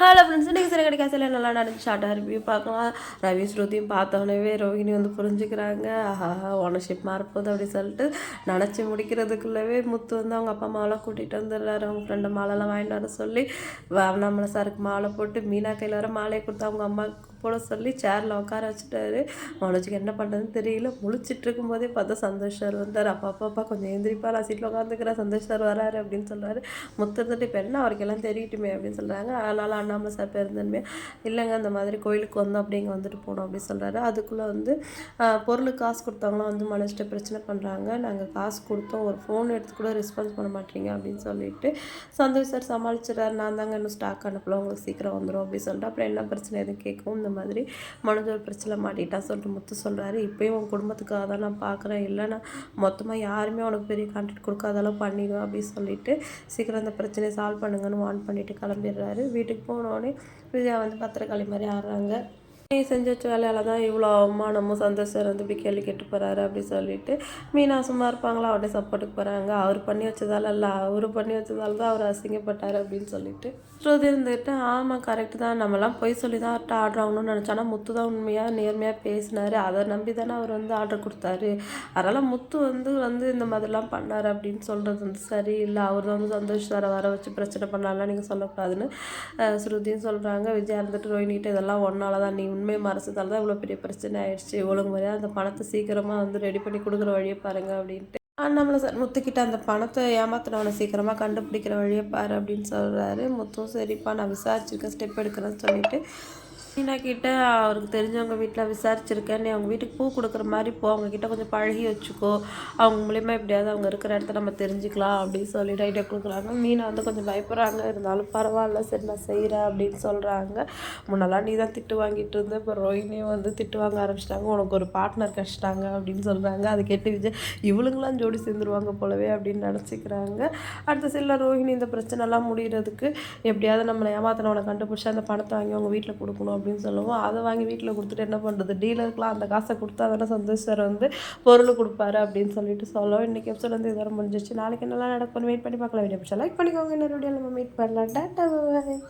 Hello friends இன்றைக்கி சில கிடைக்காசில நல்லா நடந்து ஷார்ட்டாக ரிவ்யூ பார்க்கலாம். ரவி ஸ்ருதியும் பார்த்தோன்னே ரோஹிணி வந்து புரிஞ்சுக்கிறாங்க. ஆஹா ஓனர்ஷிப் மாறப்போகுது அப்படின்னு சொல்லிட்டு நினச்சி முடிக்கிறதுக்குள்ளவே முத்து வந்து அவங்க அப்பா மாலை கூட்டிகிட்டு வந்துடுறாரு. அவங்க ஃப்ரெண்டு மாலைலாம் வாங்கிட்டு வர சொல்லி நம்மளை சாருக்கு மாலை போட்டு மீனா கையில் வர மாலையை கொடுத்து அவங்க அம்மாவுக்கு போட சொல்லி சேரில் உட்கார வச்சுட்டாரு. மனோஜுக்கு என்ன பண்ணுறதுன்னு தெரியல. முழிச்சிட்டு இருக்கும்போதே பார்த்தா சந்தோஷ் சார் வந்தார். அப்பா அப்பா அப்பா கொஞ்சம் எழுந்திரிப்பா நான் சீட்டில் உட்காந்துக்கிறேன். சந்தோஷ் சார் வராரு அப்படின்னு சொல்கிறாரு முத்தத்துட்டு இப்போ என்ன அவருக்கு எல்லாம் தெரியட்டுமே அப்படின்னு சொல்கிறாங்க அதனால் அண்ணாமலை சார் பேருந்தன்மே இல்லைங்க அந்த மாதிரி கோயிலுக்கு வந்தோம் அப்படிங்க வந்துட்டு போனோம் அப்படின்னு சொல்கிறாரு அதுக்குள்ளே வந்து பொருளுக்கு காசு கொடுத்தவங்களாம் வந்து மனசிட்ட பிரச்சனை பண்ணுறாங்க நாங்கள் காசு கொடுத்தோம். ஒரு ஃபோன் எடுத்து கூட ரெஸ்பான்ஸ் பண்ண மாட்டீங்க அப்படின்னு சொல்லிட்டு சந்தோஷ் சார் சமாளிச்சிடறாரு. நான் தாங்க இன்னும் ஸ்டாக் அனுப்பலாம் உங்களுக்கு சீக்கிரம் வந்துடும் அப்படின்னு சொல்லிட்டு. அப்புறம் என்ன பிரச்சனை எதுவும் கேட்கவும் இந்த மாதிரி மனது ஒரு பிரச்சனை மாட்டிட்டா சொல்லிட்டு முத்து சொல்கிறாரு இப்போயும் உன் குடும்பத்துக்காக தான் நான் பார்க்குறேன் இல்லைன்னா மொத்தமாக யாருமே உனக்கு பெரிய கான்ட்ராக்ட் கொடுக்காதெல்லாம் பண்ணிடுவேன் அப்படின்னு சொல்லிட்டு சீக்கிரம் அந்த பிரச்சனையை சால்வ் பண்ணுங்கன்னு வான் பண்ணிவிட்டு கிளம்பிடுறாரு. வீட்டுக்கு போனோடனே விஜயா வந்து பத்திரக்காளி மாதிரி ஆடுறாங்க. நீ செஞ்சு வச்ச வேலையால் தான் இவ்வளோ அவமானமும் சந்தோஷம் வந்து இப்படி கேள்வி கேட்டு போகிறாரு அப்படின்னு சொல்லிட்டு மீனா சும்மா இருப்பாங்களா? அவர்கிட்ட சப்போர்ட்டுக்கு போகிறாங்க அவர் பண்ணி வச்சதால இல்லை அவர் பண்ணி வச்சதால தான் அவர் அசிங்கப்பட்டார் அப்படின்னு சொல்லிட்டு. ஸ்ருதி இருந்துட்டு ஆமாம் கரெக்டு தான். நம்மலாம் போய் சொல்லி தான் அவர்கிட்ட ஆர்டர் ஆகணும்னு நினச்சோன்னா முத்து தான் உண்மையாக நேர்மையாக பேசினார். அதை நம்பி தானே அவர் வந்து ஆர்டர் கொடுத்தாரு. அதனால் முத்து வந்து வந்து இந்த மாதிரிலாம் பண்ணார் அப்படின்னு சொல்கிறது வந்து சரி இல்லை அவர் வந்து சந்தோஷ் வர வச்சு பிரச்சனை பண்ணாலாம் நீங்கள் சொல்லக்கூடாதுன்னு ஸ்ருதியும் சொல்கிறாங்க விஜயா இருந்துட்டு ரோஹினிட்டு இதெல்லாம் ஒன்றால் தான் நீ உண்மை மறைச்சதால தான் இவ்வளோ பெரிய பிரச்சனை ஆயிடுச்சு. ஒழுங்கு முறையாக அந்த பணத்தை சீக்கிரமாக வந்து ரெடி பண்ணி கொடுக்குற வழியை பாருங்கள் அப்படின்ட்டு. நம்மளை சார் முத்துக்கிட்ட அந்த பணத்தை ஏமாத்தினவனை சீக்கிரமாக கண்டுபிடிக்கிற வழியை பாரு அப்படின்னு சொல்கிறாரு முத்தும் சரிப்பா நான் விசாரிச்சிருக்கேன் ஸ்டெப் எடுக்கிறேன்னு சொல்லிட்டு. சீனா கிட்ட அவருக்கு தெரிஞ்சவங்க வீட்டில் விசாரிச்சிருக்கேன். நீ அவங்க வீட்டுக்கு பூ கொடுக்குற மாதிரி போ. அவங்க கிட்ட கொஞ்சம் பழகி வச்சுக்கோ. அவங்க மூலியமாக எப்படியாவது அவங்க இருக்கிற இடத்த நம்ம தெரிஞ்சுக்கலாம் அப்படின்னு சொல்லிட்டு ஐடியா கொடுக்குறாங்க. மீனா வந்து கொஞ்சம் பயப்படுறாங்க. இருந்தாலும் பரவாயில்ல சரி நான் செய்கிறேன் அப்படின்னு சொல்கிறாங்க முன்னெல்லாம் நீ தான் திட்டு வாங்கிட்டு இருந்த. இப்போ ரோஹினியும் வந்து திட்டு வாங்க ஆரம்பிச்சிட்டாங்க. உனக்கு ஒரு பார்ட்னர் கஷ்டாங்க அப்படின்னு சொல்கிறாங்க அது கேட்டு விஜய் இவளுங்களாம் ஜோடி சேர்ந்துருவாங்க போலவே அப்படின்னு நினச்சிக்கிறாங்க. அடுத்த சில ரோஹிணி இந்த பிரச்சனைலாம் முடிகிறதுக்கு எப்படியாவது நம்மளை ஏமாத்தினவனை கண்டுபிடிச்சி அந்த பணத்தை வாங்கி அவங்க வீட்டில் கொடுக்கணும் அப்படின்னு அப்படின்னு சொல்லுவோம். அதை வாங்கி வீட்டில் கொடுத்துட்டு என்ன பண்ணுறது டீலருக்குலாம் அந்த காசை கொடுத்தா தானே சந்தோஷ் சார் வந்து பொருள் கொடுப்பாரு அப்படின்னு சொல்லிட்டு சொல்லுவோம். இன்றைக்கி எபிசோட் வந்து இதோட முடிஞ்சிச்சு நாளைக்கு என்னெல்லாம் நடக்கும்னு வெயிட் பண்ணி பார்க்கலாம். வீடியோ பிடிச்சா லைக் பண்ணிக்கோங்க. இன்னொரு வீடியோ நம்ம மீட் பண்ணலாம். டாட்டா பாய்